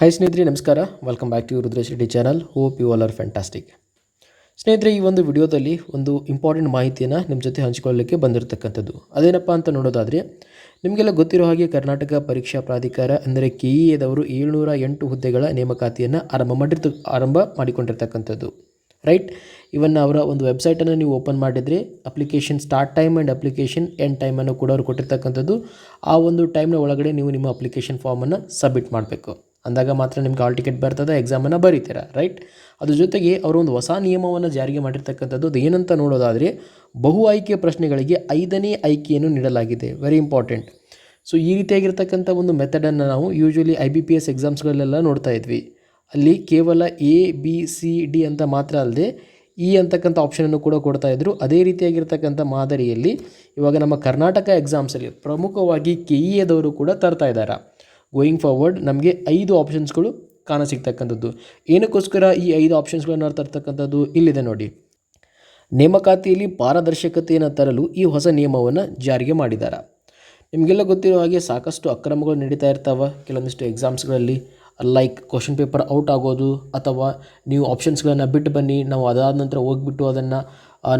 Hi ಸ್ನೇಹಿತರೆ, ನಮಸ್ಕಾರ. Welcome back to Rudresh Reddy channel hope you all are fantastic ಸ್ನೇಹಿತರೆ, ಈ ಒಂದು ವಿಡಿಯೋದಲ್ಲಿ ಒಂದು ಇಂಪಾರ್ಟೆಂಟ್ ಮಾಹಿತಿಯನ್ನು ನಿಮ್ಮ ಜೊತೆ ಹಂಚಿಕೊಳ್ಳಲಿಕ್ಕೆ ಬಂದಿರತಕ್ಕಂಥದ್ದು. ಅದೇನಪ್ಪ ಅಂತ ನೋಡೋದಾದರೆ, ನಿಮಗೆಲ್ಲ ಗೊತ್ತಿರೋ ಹಾಗೆ ಕರ್ನಾಟಕ ಪರೀಕ್ಷಾ ಪ್ರಾಧಿಕಾರ ಅಂದರೆ ಕೆ ಇ ಎದವರು ಏಳ್ನೂರ ಎಂಟು ಹುದ್ದೆಗಳ ನೇಮಕಾತಿಯನ್ನು ಆರಂಭ ಮಾಡಿರ್ತ, ಆರಂಭ ಮಾಡಿಕೊಂಡಿರ್ತಕ್ಕಂಥದ್ದು. ರೈಟ್ ಇವನ್ನ ಅವರ ಒಂದು ವೆಬ್ಸೈಟನ್ನು ನೀವು ಓಪನ್ ಮಾಡಿದರೆ application start time and application end ಟೈಮನ್ನು ಕೂಡ ಅವರು ಕೊಟ್ಟಿರ್ತಕ್ಕಂಥದ್ದು. ಆ ಒಂದು ಟೈಮ್ನ ಒಳಗಡೆ ನೀವು ನಿಮ್ಮ ಅಪ್ಲಿಕೇಶನ್ ಫಾರ್ಮನ್ನು ಸಬ್ಮಿಟ್ ಮಾಡಬೇಕು. ಅಂದಾಗ ಮಾತ್ರ ನಿಮ್ಗೆ ಆಲ್ ಟಿಕೆಟ್ ಬರ್ತದೆ ಎಕ್ಸಾಮನ್ನು ಬರೀತೀರ ರೈಟ್ ಅದ್ರ ಜೊತೆಗೆ ಅವರು ಒಂದು ಹೊಸ ನಿಯಮವನ್ನು ಜಾರಿಗೆ ಮಾಡಿರ್ತಕ್ಕಂಥದ್ದು ಅದು ಏನಂತ ನೋಡೋದಾದರೆ ಬಹು ಆಯ್ಕೆ ಪ್ರಶ್ನೆಗಳಿಗೆ ಐದನೇ ಆಯ್ಕೆಯನ್ನು ನೀಡಲಾಗಿದೆ ವೆರಿ ಇಂಪಾರ್ಟೆಂಟ್ ಸೊ ಈ ರೀತಿಯಾಗಿರ್ತಕ್ಕಂಥ ಒಂದು ಮೆಥಡನ್ನು ನಾವು usually I B P S ಎಕ್ಸಾಮ್ಸ್ಗಳಲ್ಲೆಲ್ಲ ನೋಡ್ತಾ ಇದ್ವಿ. ಅಲ್ಲಿ ಕೇವಲ ಎ ಬಿ ಸಿ ಡಿ ಅಂತ ಮಾತ್ರ ಅಲ್ಲದೆ ಇ ಅಂತಕ್ಕಂಥ ಆಪ್ಷನನ್ನು ಕೂಡ ಕೊಡ್ತಾ ಇದ್ರು. ಅದೇ ರೀತಿಯಾಗಿರ್ತಕ್ಕಂಥ ಮಾದರಿಯಲ್ಲಿ ಇವಾಗ ನಮ್ಮ ಕರ್ನಾಟಕ ಎಕ್ಸಾಮ್ಸಲ್ಲಿ ಪ್ರಮುಖವಾಗಿ ಕೆ ಇ ಎದವರು ಕೂಡ ತರ್ತಾ ಇದ್ದಾರೆ. ಗೋಯಿಂಗ್ ಫಾರ್ವರ್ಡ್ ನಮಗೆ ಐದು ಆಪ್ಷನ್ಸ್ಗಳು ಕಾಣ ಸಿಗ್ತಕ್ಕಂಥದ್ದು ಏನಕ್ಕೋಸ್ಕರ ಈ ಐದು ಆಪ್ಷನ್ಸ್ಗಳನ್ನು ತರ್ತಕ್ಕಂಥದ್ದು ಇಲ್ಲಿದೆ ನೋಡಿ. ನೇಮಕಾತಿಯಲ್ಲಿ ಪಾರದರ್ಶಕತೆಯನ್ನು ತರಲು ಈ ಹೊಸ ನಿಯಮವನ್ನು ಜಾರಿಗೆ ಮಾಡಿದ್ದಾರೆ ನಿಮಗೆಲ್ಲ ಗೊತ್ತಿರೋ ಹಾಗೆ ಸಾಕಷ್ಟು ಅಕ್ರಮಗಳು ನಡೀತಾ ಇರ್ತಾವೆ ಕೆಲವೊಂದಿಷ್ಟು ಎಕ್ಸಾಮ್ಸ್ಗಳಲ್ಲಿ ಲೈಕ್ ಕ್ವಶನ್ ಪೇಪರ್ ಔಟ್ ಆಗೋದು ಅಥವಾ ನೀವು ಆಪ್ಷನ್ಸ್ಗಳನ್ನು ಬಿಟ್ಟು ಬನ್ನಿ, ನಾವು ಅದಾದ ನಂತರ ಹೋಗ್ಬಿಟ್ಟು ಅದನ್ನು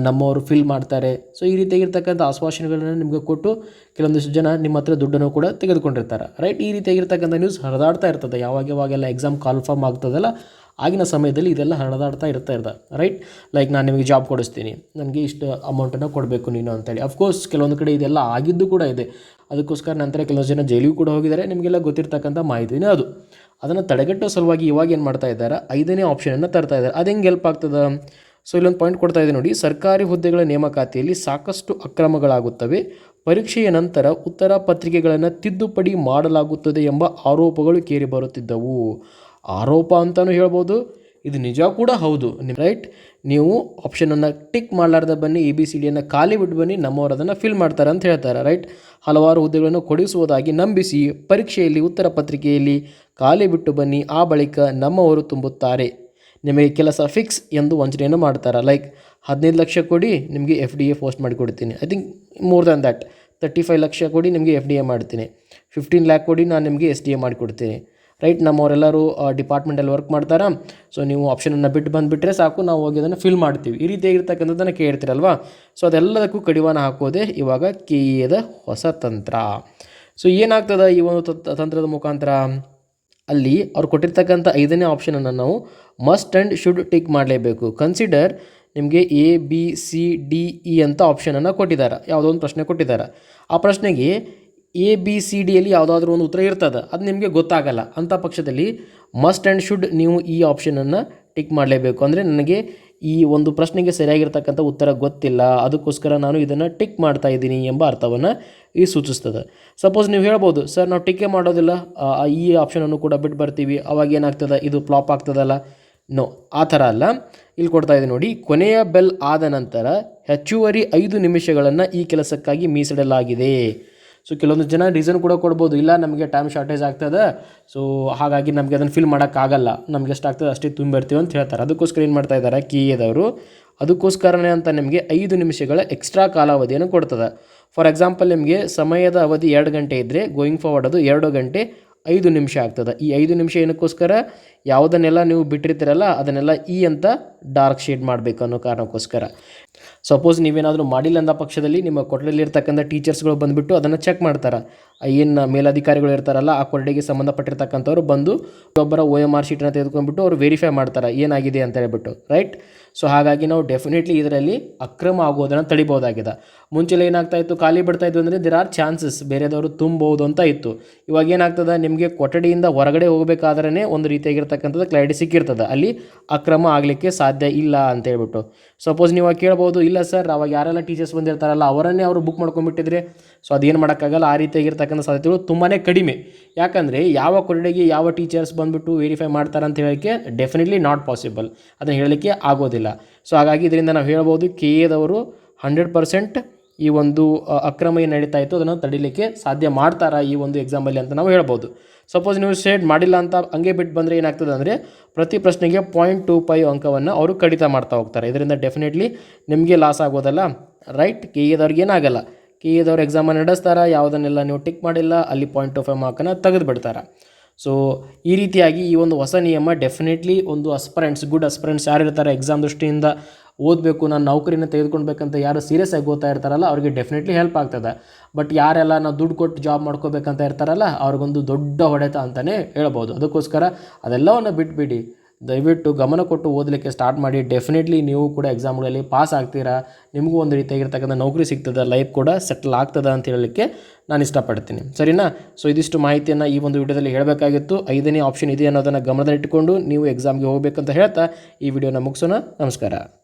ನಮ್ಮವರು ಫಿಲ್ ಮಾಡ್ತಾರೆ. ಸೊ ಈ ರೀತಿಯಾಗಿರ್ತಕ್ಕಂಥ ಆಶ್ವಾಸನೆಗಳನ್ನು ನಿಮಗೆ ಕೊಟ್ಟು ಕೆಲವೊಂದಿಷ್ಟು ಜನ ನಿಮ್ಮ ಹತ್ರ ದುಡ್ಡನ್ನು ಕೂಡ ತೆಗೆದುಕೊಂಡಿರ್ತಾರೆ. ರೈಟ್ ಈ ರೀತಿಯಾಗಿರ್ತಕ್ಕಂಥ ನ್ಯೂಸ್ ಹರಿದಾಡ್ತಾ ಇರ್ತದೆ. ಯಾವಾಗ ಯಾವಾಗೆಲ್ಲ ಎಕ್ಸಾಮ್ ಕಾಲ್ಫಾರ್ಮ್ ಆಗ್ತದಲ್ಲ, ಆಗಿನ ಸಮಯದಲ್ಲಿ ಇದೆಲ್ಲ ಹರಿದಾಡ್ತಾ ಇರ್ತಾ ಇರ್ತದೆ. ರೈಟ್ ಲೈಕ್ ನಾನು ನಿಮಗೆ ಜಾಬ್ ಕೊಡಿಸ್ತೀನಿ. ನನಗೆ ಇಷ್ಟು ಅಮೌಂಟನ್ನು ಕೊಡಬೇಕು ನೀನು ಅಂತೇಳಿ. ಅಫ್ಕೋರ್ಸ್ ಕೆಲವೊಂದು ಕಡೆ ಇದೆಲ್ಲ ಆಗಿದ್ದು ಕೂಡ ಇದೆ. ಅದಕ್ಕೋಸ್ಕರ ನಂತರ ಕೆಲವೊಂದು ಜನ ಜೈಲಿಗೂ ಕೂಡ ಹೋಗಿದ್ದಾರೆ. ನಿಮಗೆಲ್ಲ ಗೊತ್ತಿರ್ತಕ್ಕಂಥ ಮಾಹಿತಿನೇ ಅದು. ಅದನ್ನು ತಡೆಗಟ್ಟೋ ಸಲುವಾಗಿ ಇವಾಗ ಏನು ಮಾಡ್ತಾ ಇದ್ದಾರೆ? ಐದನೇ ಆಪ್ಷನನ್ನು ತರ್ತಾ ಇದ್ದಾರೆ. ಅದು ಹೆಂಗೆ ಹೆಲ್ಪ್ ಆಗ್ತದೆ? ಸೊ ಇಲ್ಲೊಂದು ಪಾಯಿಂಟ್ ಕೊಡ್ತಾ ಇದೆ ನೋಡಿ. ಸರ್ಕಾರಿ ಹುದ್ದೆಗಳ ನೇಮಕಾತಿಯಲ್ಲಿ ಸಾಕಷ್ಟು ಅಕ್ರಮಗಳಾಗುತ್ತವೆ. ಪರೀಕ್ಷೆಯ ನಂತರ ಉತ್ತರ ಪತ್ರಿಕೆಗಳನ್ನು ತಿದ್ದುಪಡಿ ಮಾಡಲಾಗುತ್ತದೆ ಎಂಬ ಆರೋಪಗಳು ಕೇಳಿ ಬರುತ್ತಿದ್ದವು. ಆರೋಪ ಅಂತಲೂ ಹೇಳ್ಬೋದು. ಇದು ನಿಜ ಕೂಡ ಹೌದು. ರೈಟ್ ನೀವು ಆಪ್ಷನನ್ನು ಟಿಕ್ ಮಾಡಲಾರ್ದ ಬನ್ನಿ ಎ ಬಿ ಸಿ ಡಿಯನ್ನು ಖಾಲಿ ಬಿಟ್ಟು ಬನ್ನಿ ನಮ್ಮವರು ಅದನ್ನು ಫಿಲ್ ಮಾಡ್ತಾರೆ ಅಂತ ಹೇಳ್ತಾರೆ ರೈಟ್ ಹಲವಾರು ಹುದ್ದೆಗಳನ್ನು ಕೊಡಿಸುವುದಾಗಿ ನಂಬಿಸಿ ಪರೀಕ್ಷೆಯಲ್ಲಿ, ಉತ್ತರ ಪತ್ರಿಕೆಯಲ್ಲಿ ಖಾಲಿ ಬಿಟ್ಟು ಬನ್ನಿ. ಆ ಬಳಿಕ ನಮ್ಮವರು ತುಂಬುತ್ತಾರೆ. ನಿಮಗೆ ಕೆಲಸ ಫಿಕ್ಸ್ ಎಂದು ವಂಚನೆಯನ್ನು ಮಾಡ್ತಾರೆ? ಲೈಕ್ ಹದಿನೈದು ಲಕ್ಷ ಕೊಡಿ, ನಿಮಗೆ ಎಫ್ ಡಿ ಎ ಪೋಸ್ಟ್ ಮಾಡಿಕೊಡ್ತೀನಿ. I think more than that thirty five lakh ಕೊಡಿ, ನಿಮಗೆ ಎಫ್ ಡಿ ಎ ಮಾಡ್ತೀನಿ. ಫಿಫ್ಟೀನ್ ಲ್ಯಾಕ್ ಕೊಡಿ, ನಾನು ನಿಮಗೆ ಎಸ್ ಡಿ ಎ ಮಾಡಿಕೊಡ್ತೀನಿ. ರೈಟ್ ನಮ್ಮವರೆಲ್ಲರೂ ಡಿಪಾರ್ಟ್ಮೆಂಟಲ್ಲಿ ವರ್ಕ್ ಮಾಡ್ತಾರಾ? ಸೊ ನೀವು ಆಪ್ಷನನ್ನು ಬಿಟ್ಟು ಬಂದುಬಿಟ್ರೆ ಸಾಕು, ನಾವು ಹೋಗಿ ಅದನ್ನು ಫಿಲ್ ಮಾಡ್ತೀವಿ. ಈ ರೀತಿಯಾಗಿರ್ತಕ್ಕಂಥದ್ದನ್ನು ಕೇಳ್ತೀರಲ್ವಾ? ಸೊ ಅದೆಲ್ಲದಕ್ಕೂ ಕಡಿವಾಣ ಹಾಕೋದೇ ಇವಾಗ ಕೆ ಎದ ಹೊಸ ತಂತ್ರ. ಸೊ ಏನಾಗ್ತದೆ ಈ ಒಂದು ತಂತ್ರದ ಮುಖಾಂತರ? ಅಲ್ಲಿ ಅವ್ರು ಕೊಟ್ಟಿರ್ತಕ್ಕಂಥ ಐದನೇ ಆಪ್ಷನನ್ನು ನಾವು ಮಸ್ಟ್ ಆ್ಯಂಡ್ ಶುಡ್ ಟಿಕ್ ಮಾಡಲೇಬೇಕು. ಕನ್ಸಿಡರ್ ನಿಮಗೆ A B C D E ಅಂತ ಆಪ್ಷನನ್ನು ಕೊಟ್ಟಿದ್ದಾರೆ ಯಾವುದೋ ಒಂದು ಪ್ರಶ್ನೆ ಕೊಟ್ಟಿದ್ದಾರೆ ಆ ಪ್ರಶ್ನೆಗೆ ಎ ಬಿ ಸಿ ಡಿಯಲ್ಲಿ ಯಾವುದಾದ್ರೂ ಒಂದು ಉತ್ತರ ಇರ್ತದೆ. ಅದು ನಿಮಗೆ ಗೊತ್ತಾಗಲ್ಲ. ಅಂಥ ಪಕ್ಷದಲ್ಲಿ ಮಸ್ಟ್ ಆ್ಯಂಡ್ ಶುಡ್ ನೀವು ಈ ಆಪ್ಷನನ್ನು ಟಿಕ್ ಮಾಡಲೇಬೇಕು. ಅಂದರೆ ನನಗೆ ಈ ಒಂದು ಪ್ರಶ್ನೆಗೆ ಸರಿಯಾಗಿರ್ತಕ್ಕಂಥ ಉತ್ತರ ಗೊತ್ತಿಲ್ಲ. ಅದಕ್ಕೋಸ್ಕರ ನಾನು ಇದನ್ನು ಟಿಕ್ ಮಾಡ್ತಾ ಇದ್ದೀನಿ ಎಂಬ ಅರ್ಥವನ್ನು ಈ ಸೂಚಿಸ್ತದೆ. ಸಪೋಸ್ ನೀವು ಹೇಳ್ಬೋದು, ಸರ್, ನಾವು ಟಿಕೆ ಮಾಡೋದಿಲ್ಲ ಈ ಆಪ್ಷನನ್ನು ಕೂಡ ಬಿಟ್ಟು ಬರ್ತೀವಿ, ಅವಾಗ ಏನಾಗ್ತದೆ? ಇದು ಫ್ಲಾಪ್ ಆಗ್ತದಲ್ಲ? ನೋ ಆ ಥರ ಅಲ್ಲ. ಇಲ್ಲಿ ಕೊಡ್ತಾ ಇದೆ ನೋಡಿ, ಕೊನೆಯ ಬೆಲ್ ಆದ ನಂತರ ಹೆಚ್ಚುವರಿ ಐದು ನಿಮಿಷಗಳನ್ನು ಈ ಕೆಲಸಕ್ಕಾಗಿ ಮೀಸಲಿಡಲಾಗಿದೆ. ಸೊ ಕೆಲವೊಂದು ಜನ ರೀಸನ್ ಕೂಡ ಕೊಡ್ಬೋದು, ಇಲ್ಲ, ನಮಗೆ ಟೈಮ್ ಶಾರ್ಟೇಜ್ ಆಗ್ತದೆ ಸೊ ಹಾಗಾಗಿ ನಮಗೆ ಅದನ್ನು ಫಿಲ್ ಮಾಡೋಕ್ಕಾಗಲ್ಲ, ನಮ್ಗೆ ಎಷ್ಟು ಆಗ್ತದೆ ಅಷ್ಟೇ ತುಂಬಿರ್ತೀವಿ ಅಂತ ಹೇಳ್ತಾರೆ. ಅದಕ್ಕೋಸ್ಕರ ಏನು ಮಾಡ್ತಾ ಇದ್ದಾರೆ ಕಿಯದವರು ಅದಕ್ಕೋಸ್ಕರನೇ ಅಂತ ನಿಮಗೆ ಐದು ನಿಮಿಷಗಳ ಎಕ್ಸ್ಟ್ರಾ ಕಾಲಾವಧಿಯನ್ನು ಕೊಡ್ತದೆ. ಫಾರ್ ಎಕ್ಸಾಂಪಲ್ ನಿಮಗೆ ಸಮಯದ ಅವಧಿ ಎರಡು ಗಂಟೆ ಇದ್ದರೆ ಗೋಯಿಂಗ್ ಫಾರ್ವರ್ಡ್ ಅದು ಎರಡು ಗಂಟೆ ಐದು ನಿಮಿಷ ಆಗ್ತದೆ. ಈ ಐದು ನಿಮಿಷ ಏನಕ್ಕೋಸ್ಕರ? ಯಾವುದನ್ನೆಲ್ಲ ನೀವು ಬಿಟ್ಟಿರ್ತೀರಲ್ಲ, ಅದನ್ನೆಲ್ಲ ಈ ಅಂತ ಡಾರ್ಕ್ ಶೇಡ್ ಮಾಡಬೇಕು ಅನ್ನೋ ಕಾರಣಕ್ಕೋಸ್ಕರ. ಸಪೋಸ್ ನೀವೇನಾದರೂ ಮಾಡಿಲ್ಲ ಅಂದ ಪಕ್ಷದಲ್ಲಿ ನಿಮ್ಮ ಕೊಠಡಿಯಲ್ಲಿರ್ತಕ್ಕಂಥ ಟೀಚರ್ಸ್ಗಳು ಬಂದುಬಿಟ್ಟು ಅದನ್ನು ಚೆಕ್ ಮಾಡ್ತಾರೆ. ಏನು ಮೇಲಧಿಕಾರಿಗಳು ಇರ್ತಾರಲ್ಲ, ಆ ಕೊಠಡಿಗೆ ಸಂಬಂಧಪಟ್ಟಿರ್ತಕ್ಕಂಥವ್ರು ಬಂದು ಒಬ್ಬರ ಓ ಎಂ ಆರ್ ಶೀಟನ್ನು ತೆಗೆದುಕೊಂಡ್ಬಿಟ್ಟು ಅವರು ವೆರಿಫೈ ಮಾಡ್ತಾರೆ, ಏನಾಗಿದೆ ಅಂತ ಹೇಳ್ಬಿಟ್ಟು ರೈಟ್ ಸೊ ಹಾಗಾಗಿ ನಾವು ಡೆಫಿನೆಟ್ಲಿ ಇದರಲ್ಲಿ ಅಕ್ರಮ ಆಗೋದನ್ನು ತಡಿಬೋದಾಗಿದೆ ಮುಂಚೆಲ್ಲ ಏನಾಗ್ತಾ ಇತ್ತು, ಖಾಲಿ ಬಿಡ್ತಾ ಇದ್ದು ಅಂದರೆ ದೇರ್ ಆರ್ ಚಾನ್ಸಸ್ ಬೇರೆದವರು ತುಂಬೋದು ಅಂತ ಇತ್ತು. ಇವಾಗ ಏನಾಗ್ತದೆ, ನಿಮಗೆ ಕೊಠಡಿಯಿಂದ ಹೊರಗಡೆ ಹೋಗಬೇಕಾದ್ರೆ ಒಂದು ರೀತಿಯಾಗಿರ್ತಕ್ಕಂಥದ್ದು ಕ್ಲಾರಿಟಿ ಸಿಕ್ಕಿರ್ತದೆ. ಅಲ್ಲಿ ಅಕ್ರಮ ಆಗಲಿಕ್ಕೆ ಸಾಧ್ಯ ಇಲ್ಲ ಅಂತ ಹೇಳ್ಬಿಟ್ಟು ಸಪೋಸ್ ನೀವು ಕೇಳ್ಬೋದು, ಇಲ್ಲ ಸರ್ ಅವಾಗ ಯಾರೆಲ್ಲ ಟೀಚರ್ಸ್ ಬಂದಿರ್ತಾರಲ್ಲ, ಅವರನ್ನೇ ಅವರು ಬುಕ್ ಮಾಡ್ಕೊಂಡ್ಬಿಟ್ಟಿದ್ರೆ. ಸೊ ಅದೇನು ಮಾಡೋಕ್ಕಾಗಲ್ಲ, ಆ ರೀತಿಯಾಗಿರ್ತಕ್ಕಂಥ ಸಾಧ್ಯತೆಗಳು ತುಂಬಾ ಕಡಿಮೆ. ಯಾಕಂದರೆ ಯಾವ ಕೊಠಡಿಗೆ ಯಾವ ಟೀಚರ್ಸ್ ಬಂದುಬಿಟ್ಟು ವೆರಿಫೈ ಮಾಡ್ತಾರೆ ಅಂತ ಹೇಳೋಕ್ಕೆ ಡೆಫಿನೆಟ್ಲಿ ನಾಟ್ ಪಾಸಿಬಲ್ ಅದನ್ನು ಹೇಳಲಿಕ್ಕೆ ಆಗೋದಿಲ್ಲ. ಸೊ ಹಾಗಾಗಿ ಇದರಿಂದ ನಾವು ಹೇಳ್ಬೋದು ಕೆ ಎದವರು ಹಂಡ್ರೆಡ್ ಪರ್ಸೆಂಟ್ ಈ ಒಂದು ಅಕ್ರಮ ಏನು ನಡೀತಾ ಇತ್ತು, ಅದನ್ನು ತಡಿಲಿಕ್ಕೆ ಸಾಧ್ಯ ಮಾಡ್ತಾರಾ ಈ ಒಂದು ಎಕ್ಸಾಮಲ್ಲಿ ಅಂತ ನಾವು ಹೇಳ್ಬೋದು. ಸಪೋಸ್ ನೀವು ಶೇಡ್ ಮಾಡಿಲ್ಲ ಅಂತ ಹಂಗೆ ಬಿಟ್ಟು ಬಂದರೆ ಏನಾಗ್ತದೆ ಅಂದರೆ, ಪ್ರತಿ ಪ್ರಶ್ನೆಗೆ ಪಾಯಿಂಟ್ ಟು ಫೈವ್ ಅಂಕವನ್ನು ಅವರು ಕಡಿತ ಮಾಡ್ತಾ ಹೋಗ್ತಾರೆ. ಇದರಿಂದ ಡೆಫಿನೆಟ್ಲಿ ನಿಮಗೆ ಲಾಸ್ ಆಗೋದಲ್ಲ. ರೈಟ್ ಕೆ ಎದವ್ರಿಗೆ ಏನಾಗಲ್ಲ. ಕೆ ಎದವ್ರು ಎಕ್ಸಾಮನ್ನು ನಡೆಸ್ತಾರೆ, ಯಾವುದನ್ನೆಲ್ಲ ನೀವು ಟಿಕ್ ಮಾಡಿಲ್ಲ, ಅಲ್ಲಿ ಪಾಯಿಂಟ್ ಟು ಫೈವ್ ಮಾರ್ಕನ್ನು ತೆಗೆದು ಬಿಡ್ತಾರೆ ಸೊ ಈ ರೀತಿಯಾಗಿ ಈ ಒಂದು ಹೊಸ ನಿಯಮ ಡೆಫಿನೆಟ್ಲಿ ಒಂದು ಅಸ್ಪರೆಂಟ್ಸ್ ಗುಡ್ ಅಸ್ಪರೆಂಟ್ಸ್ ಯಾರು ಇರ್ತಾರೆ? ಎಕ್ಸಾಮ್ ದೃಷ್ಟಿಯಿಂದ ಓದಬೇಕು, ನಾನು ನೌಕರಿನ ತೆಗೆದುಕೊಳ್ಬೇಕಂತ ಯಾರು ಸೀರಿಯಸ್ ಆಗಿ ಓದ್ತಾ ಇರ್ತಾರಲ್ಲ, ಅವ್ರಿಗೆ ಡೆಫಿನೆಟ್ಲಿ ಹೆಲ್ಪ್ ಆಗ್ತದೆ. ಬಟ್ ಯಾರೆಲ್ಲ ನಾವು ದುಡ್ಡು ಕೊಟ್ಟು ಜಾಬ್ ಮಾಡ್ಕೋಬೇಕಂತ ಇರ್ತಾರಲ್ಲ, ಅವ್ರಿಗೊಂದು ದೊಡ್ಡ ಹೊಡೆತ ಅಂತಲೇ ಹೇಳ್ಬೋದು. ಅದಕ್ಕೋಸ್ಕರ ಅದೆಲ್ಲವನ್ನು ಬಿಟ್ಬಿಡಿ. ದಯವಿಟ್ಟು ಗಮನ ಕೊಟ್ಟು ಓದಲಿಕ್ಕೆ ಸ್ಟಾರ್ಟ್ ಮಾಡಿ. ಡೆಫಿನೆಟ್ಲಿ ನೀವು ಕೂಡ ಎಕ್ಸಾಮ್ಗಳಲ್ಲಿ ಪಾಸ್ ಆಗ್ತೀರಾ. ನಿಮಗೂ ಒಂದು ರೀತಿಯಾಗಿರ್ತಕ್ಕಂಥ ನೌಕರಿ ಸಿಗ್ತದೆ. ಲೈಫ್ ಕೂಡ ಸೆಟ್ಲ್ ಆಗ್ತದೆ ಅಂತ ಹೇಳಲಿಕ್ಕೆ ನಾನು ಇಷ್ಟಪಡ್ತೀನಿ. ಸರಿನಾ? ಸೊ ಇದಿಷ್ಟು ಮಾಹಿತಿಯನ್ನು ಈ ಒಂದು ವಿಡಿಯೋದಲ್ಲಿ ಹೇಳಬೇಕಾಗಿತ್ತು. ಐದನೇ ಆಪ್ಷನ್ ಇದೆ ಅನ್ನೋದನ್ನು ಗಮನದಲ್ಲಿಟ್ಟುಕೊಂಡು ನೀವು ಎಕ್ಸಾಮ್ಗೆ ಹೋಗಬೇಕಂತ ಹೇಳ್ತಾ ಈ ವಿಡಿಯೋನ ಮುಗಿಸೋಣ. ನಮಸ್ಕಾರ.